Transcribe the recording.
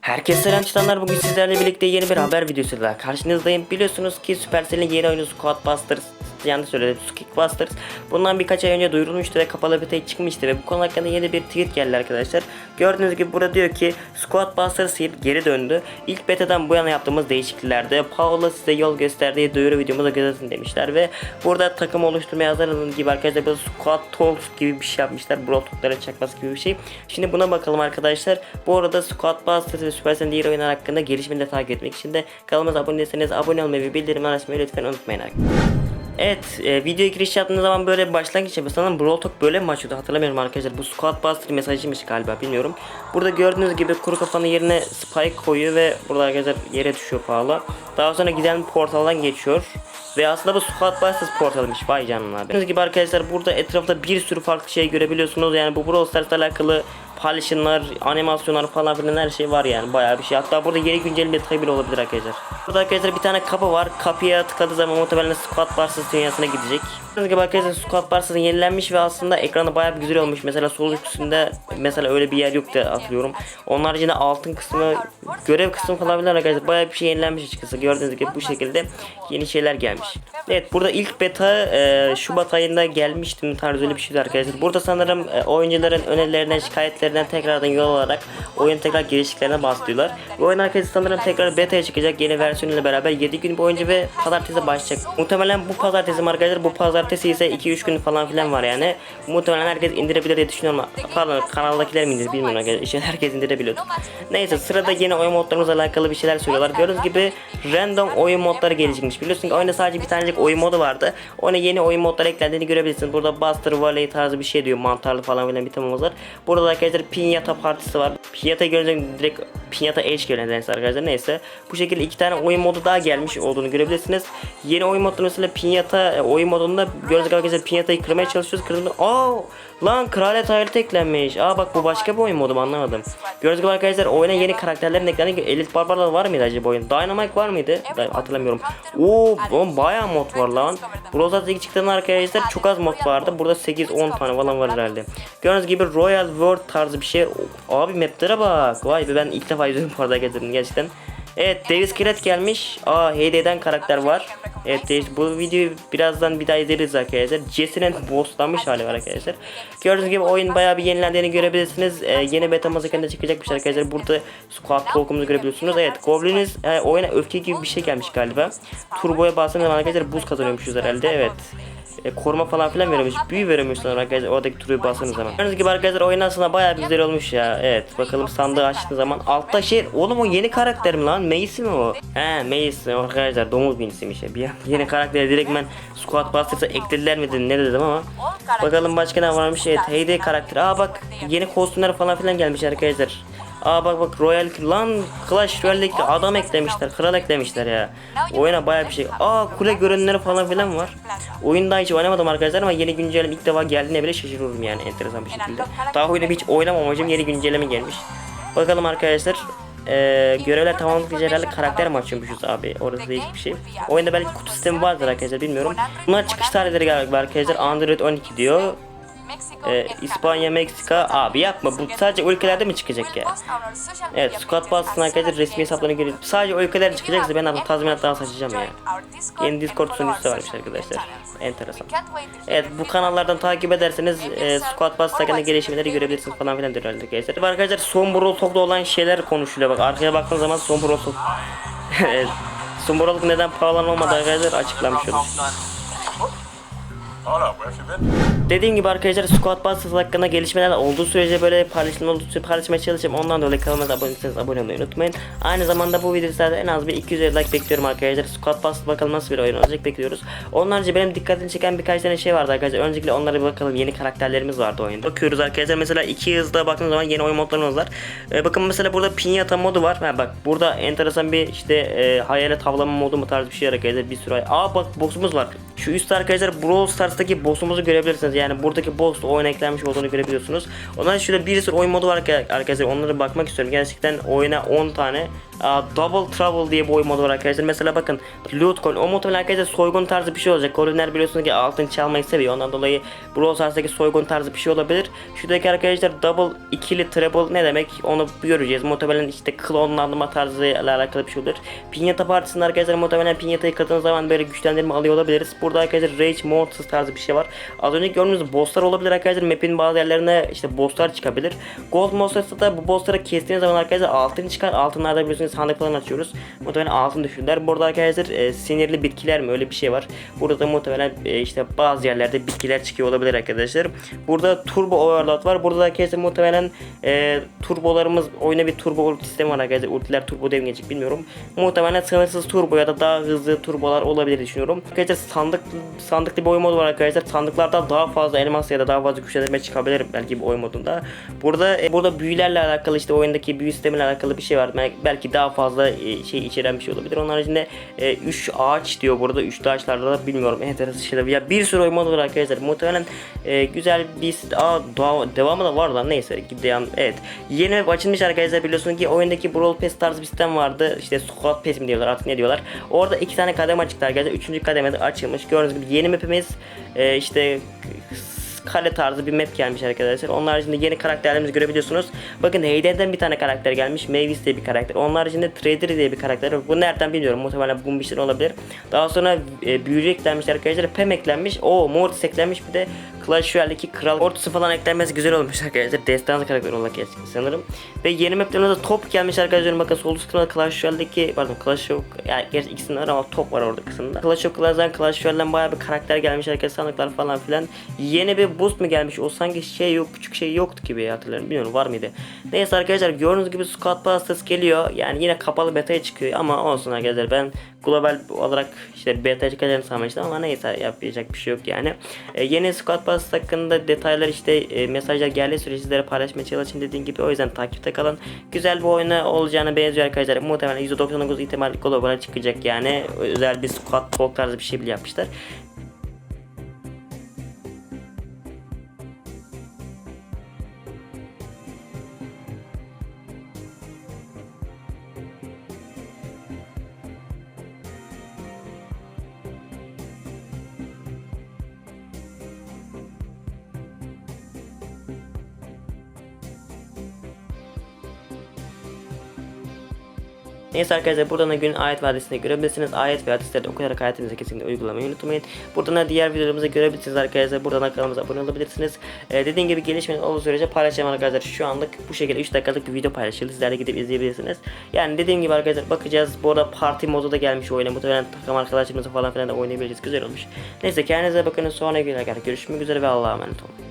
Herkese selam çıtanlar bugün sizlerle birlikte yeni bir haber videosuyla karşınızdayım. Biliyorsunuz ki Supercell'in yeni oyunu Squad Busters yanlış söyledim Squid Busters bundan birkaç ay önce duyurulmuştu ve kapalı beta'ya çıkmıştı ve bu konu hakkında yeni bir tweet geldi arkadaşlar. Gördüğünüz gibi burada diyor ki Squad Busters geri döndü. İlk betadan bu yana yaptığımız değişikliklerde Paula size yol gösterdiği duyuru videomuza göz atın demişler ve burada takım oluşturmaya hazırlanın gibi arkadaşlar böyle Squad Talks gibi bir şey yapmışlar. Brawl Talk'lara çakması gibi bir şey. Şimdi buna bakalım arkadaşlar. Bu arada Squad Busters ve Supercell'in diğer oyunlar hakkında gelişmeleri takip etmek için de kanalımıza abone değilseniz abone olmayı ve bildirimleri açmayı lütfen unutmayın arkadaşlar. Evet, e, videoya giriş yaptığınız zaman böyle bir başlangıç yapıyor. Sanırım Brawl Talk böyle mi açıyordu hatırlamıyorum arkadaşlar. Bu Squad Buster mesajıymış galiba bilmiyorum. Burada gördüğünüz gibi kuru kafanın yerine Spike koyuyor ve burada arkadaşlar yere düşüyor pahalı. Daha sonra giden portaldan geçiyor. Ve aslında bu Squad Busters portalıymış vay canına. Gördüğünüz gibi arkadaşlar burada etrafta bir sürü farklı şey görebiliyorsunuz. Yani bu Brawl Stars'la alakalı paylaşımlar, animasyonlar falan filan her şey var yani bayağı bir şey. Hatta burada yeni güncel detayı bile olabilir arkadaşlar. Burada arkadaşlar bir tane kapı var. Kapıya tıkladığı zaman muhtemelen Squad Busters dünyasına gidecek. Gördüğünüz gibi arkadaşlar Squad Busters'ın yenilenmiş ve aslında ekranı bayağı bir güzel olmuş. Mesela sol üstünde mesela öyle bir yer yok da hatırlıyorum. Onun haricinde altın kısmı, görev kısmı falan filan arkadaşlar bayağı bir şey yenilenmiş açıkçası. Gördüğünüz gibi bu şekilde yeni şeyler gelmiş. Evet burada ilk beta e, Şubat ayında gelmiştim tarzı öyle bir şeydi arkadaşlar. Burada sanırım e, oyuncuların önerilerine, şikayetlerinden tekrardan yol alarak oyun tekrar geliştiklerine bahsediyorlar. Bu oyun arkadaşlar sanırım tekrar beta'ya çıkacak yeni versiyonuyla beraber 7 gün boyunca ve pazartesi başlayacak. Muhtemelen bu pazartesi arkadaşlar bu pazartesi ise 2-3 gün falan filan var yani. Muhtemelen herkes indirebilir diye düşünüyorum. Pardon kanaldakiler mi indir bilmiyorum arkadaşlar. İşte herkes indirebiliyordu. Neyse sırada yeni oyun modlarımızla alakalı bir şeyler söylüyorlar. Gördüğünüz gibi random oyun modları gelişmiş. Biliyorsun ki oyunda sadece bir tanecik oyun modu vardı. Ona yeni oyun modları eklendiğini görebilirsiniz. Burada Buster Valley tarzı bir şey diyor. Mantarlı falan filan bir tamamız var. Burada da arkadaşlar Pinyata partisi var. Pinyata görünce direkt Pinyata Edge geliyor nedense arkadaşlar. Neyse. Bu şekilde iki tane oyun modu daha gelmiş olduğunu görebilirsiniz. Yeni oyun modu mesela Pinyata e, oyun modunda gördüğünüz gibi arkadaşlar Pinyata'yı kırmaya çalışıyoruz. Kırdığında aa lan kraliyet hayaleti eklenmiş. Aa bak bu başka bir oyun modu mu anlamadım. Gördüğünüz gibi arkadaşlar oyuna yeni karakterlerin eklendi. Elite Barbarlar var mıydı acaba oyun? Dynamite var mıydı? Da- hatırlamıyorum. Oo bayağı mod var lan. Brawl Stars ilk çıktığında arkadaşlar çok az mod vardı. Burada 8-10 tane falan var herhalde. Gördüğünüz gibi Royal World tarzı bir şey. Abi maplere bak. Vay be ben ilk defa izliyorum bu arada gerçekten. Evet Davis Kiret gelmiş. Aa Heyde'den karakter var. Evet Davis, bu videoyu birazdan bir daha izleriz arkadaşlar. Jesse'nin bosslanmış hali var arkadaşlar. Gördüğünüz gibi oyun bayağı bir yenilendiğini görebilirsiniz. Ee, yeni beta mazakende çıkacakmış arkadaşlar. Burada squad talk'umuzu görebiliyorsunuz. Evet Goblin'iniz e, oyuna öfke gibi bir şey gelmiş galiba. Turbo'ya bastığınız zaman arkadaşlar buz kazanıyormuşuz herhalde. Evet e, koruma falan filan veriyormuş. Büyü sonra arkadaşlar oradaki turu bastığınız zaman. Gördüğünüz gibi arkadaşlar oyun aslında bayağı bir güzel olmuş ya. Evet bakalım sandığı açtığınız zaman altta şey oğlum o yeni karakter mi lan? Mace mi o? He Mace arkadaşlar domuz binisiymiş ya. Bir yeni karakteri direkt ben Squad Busters'a eklediler mi dedim ne dedim ama. Bakalım başka ne varmış? Evet Heyday karakteri. Aa bak yeni kostümler falan filan gelmiş arkadaşlar. Aa bak bak Royal lan Clash Royale'deki adam eklemişler, kral eklemişler ya. Oyuna bayağı bir şey. Aa kule görünümleri falan filan var. Oyunda hiç oynamadım arkadaşlar ama yeni güncelleme ilk defa geldiğine bile şaşırıyorum yani enteresan bir şekilde. Daha oyunu hiç oynamamışım yeni güncelleme gelmiş. Bakalım arkadaşlar. Ee, görevler tamamladıkça herhalde karakter mi açıyormuşuz abi orası değişik bir şey. Oyunda belki kutu sistemi vardır arkadaşlar bilmiyorum. Bunlar çıkış tarihleri galiba arkadaşlar Android 12 diyor. Ee, İspanya, Meksika abi yapma bu sadece ülkelerde mi çıkacak ya? Evet Squad Busters'ın arkadaşlar resmi hesaplarını görüyoruz. Sadece o ülkeler çıkacaksa ben artık tazminat daha saçacağım ya. Yeni Discord sunucusu varmış arkadaşlar. Enteresan. Evet bu kanallardan takip ederseniz e, Squad Busters hakkında gelişmeleri görebilirsiniz falan filan diyor arkadaşlar. Arkadaşlar son Brawl Talk'ta olan şeyler konuşuluyor. Bak arkaya baktığınız zaman son Brawl Talk. evet. Son Brawl neden pahalı olmadı arkadaşlar açıklamış olur. Dediğim gibi arkadaşlar Squad Busters hakkında gelişmeler olduğu sürece böyle sürece paylaşmaya çalışacağım. Ondan dolayı kanalıma abone değilseniz abone olmayı unutmayın. Aynı zamanda bu videoda en az bir 250 like bekliyorum arkadaşlar. Squad Busters bakalım nasıl bir oyun olacak bekliyoruz. Onun harici benim dikkatimi çeken birkaç tane şey vardı arkadaşlar. Öncelikle onlara bir bakalım. Yeni karakterlerimiz vardı oyunda. Bakıyoruz arkadaşlar mesela iki hızda baktığınız zaman yeni oyun modlarımız var. Ee, bakın mesela burada pinyata modu var. Ha bak burada enteresan bir işte e, hayalet tavlama modu mu tarzı bir şey arkadaşlar. Bir sürü Aa bak boss'umuz var. Şu üstte arkadaşlar Brawl Stars'taki boss'umuzu görebilirsiniz. Yani buradaki boss oyuna eklenmiş olduğunu görebiliyorsunuz. Ondan şöyle bir sürü oyun modu var arka- arkadaşlar. Onlara bakmak istiyorum. Gerçekten oyuna 10 tane Double Trouble diye bir oyun modu var arkadaşlar. Mesela bakın Loot Coin. O muhtemelen arkadaşlar soygun tarzı bir şey olacak. Korunlar biliyorsunuz ki altın çalmayı seviyor. Ondan dolayı Brawl Stars'taki soygun tarzı bir şey olabilir. Şuradaki arkadaşlar double ikili treble ne demek onu göreceğiz. Muhtemelen işte klonlanma tarzı ile alakalı bir şey olur. Pinyata partisinde arkadaşlar muhtemelen pinyatayı kadığınız zaman böyle güçlendirme alıyor olabiliriz. Burada arkadaşlar Rage Mortis tarzı bir şey var. Az önce gördüğünüz bosslar olabilir arkadaşlar. Map'in bazı yerlerine işte bosslar çıkabilir. Gold Monsters'ta da bu bossları kestiğiniz zaman arkadaşlar altın çıkar. Altınlarda biliyorsunuz sandık açıyoruz. Muhtemelen altın düşürler. Burada arkadaşlar e, sinirli bitkiler mi öyle bir şey var. Burada da muhtemelen e, işte bazı yerlerde bitkiler çıkıyor olabilir arkadaşlar. Burada turbo overload var. Burada da arkadaşlar muhtemelen e, turbolarımız oyuna bir turbo ulti sistemi var arkadaşlar. Ultiler turbo dev geçecek bilmiyorum. Muhtemelen sınırsız turbo ya da daha hızlı turbolar olabilir düşünüyorum. Arkadaşlar sandık sandıklı bir oyun modu var arkadaşlar. Sandıklardan daha fazla elmas ya da daha fazla güçlendirme çıkabilir belki bu oyun modunda. Burada e, burada büyülerle alakalı işte oyundaki büyü sistemiyle alakalı bir şey var. Bel- Belki daha fazla e, şey içeren bir şey olabilir. Onun haricinde 3 ağaç diyor burada. 3 ağaçlarda da bilmiyorum enteresan şeyler. Ya bir sürü modu var arkadaşlar. Muhtemelen e, güzel bir Aa, devamı da var lan neyse. Devam, evet. Yeni map açılmış arkadaşlar biliyorsunuz ki oyundaki Brawl Pass tarzı bir sistem vardı. İşte Squad Pass mi diyorlar artık ne diyorlar. Orada iki tane kademe çıktı arkadaşlar. Üçüncü kademede açılmış. Gördüğünüz gibi yeni mapimiz e, işte kale tarzı bir map gelmiş arkadaşlar. Onun haricinde yeni karakterlerimizi görebiliyorsunuz. Bakın Hayden'den bir tane karakter gelmiş. Mavis diye bir karakter. Onun haricinde Trader diye bir karakter. Bu nereden bilmiyorum. Muhtemelen bu bir şey olabilir. Daha sonra e, büyücü eklenmiş arkadaşlar. Pem eklenmiş. O Mortis eklenmiş. Bir de Clash Royale'deki kral ortusu falan eklenmesi güzel olmuş arkadaşlar. Destansı karakter olarak geçmiş sanırım. Ve yeni maplerinde top gelmiş arkadaşlar. Bakın sol üst kısmında Clash Royale'deki pardon Clash of yani gerçi ikisinde ama top var orada kısmında. Clash of Clans'dan Clash Royale'den bayağı bir karakter gelmiş arkadaşlar. Sandıklar falan filan. Yeni bir boost mu gelmiş? O sanki şey yok küçük şey yoktu gibi hatırlıyorum. Bilmiyorum var mıydı? Neyse arkadaşlar gördüğünüz gibi Squad Busters geliyor. Yani yine kapalı beta'ya çıkıyor ama olsun arkadaşlar ben global olarak işte beta çıkacağını sanmıştım ama neyse yapacak bir şey yok yani. E, yeni Squad Pass hakkında detaylar işte e, mesajlar geldiği sürece sizlere paylaşmaya çalışın dediğim gibi o yüzden takipte kalın. Güzel bir oyuna olacağını benziyor arkadaşlar. Muhtemelen %99 ihtimal global çıkacak yani. Özel bir Squad Talk tarzı bir şey bile yapmışlar. Neyse arkadaşlar buradan da günün ayet vadisini görebilirsiniz. Ayet ve hadisleri okuyarak hayatınıza kesinlikle uygulamayı unutmayın. Buradan da diğer videolarımızı görebilirsiniz arkadaşlar. Buradan da kanalımıza abone olabilirsiniz. Ee, dediğim gibi gelişmenin olduğu sürece paylaşacağım arkadaşlar. Şu anlık bu şekilde 3 dakikalık bir video paylaşıldı. Sizler de gidip izleyebilirsiniz. Yani dediğim gibi arkadaşlar bakacağız. Bu arada parti modu da gelmiş oyuna. Muhtemelen takım arkadaşlarımızla falan filan da oynayabileceğiz. Güzel olmuş. Neyse kendinize bakın. Sonra görüşmek üzere ve Allah'a emanet olun.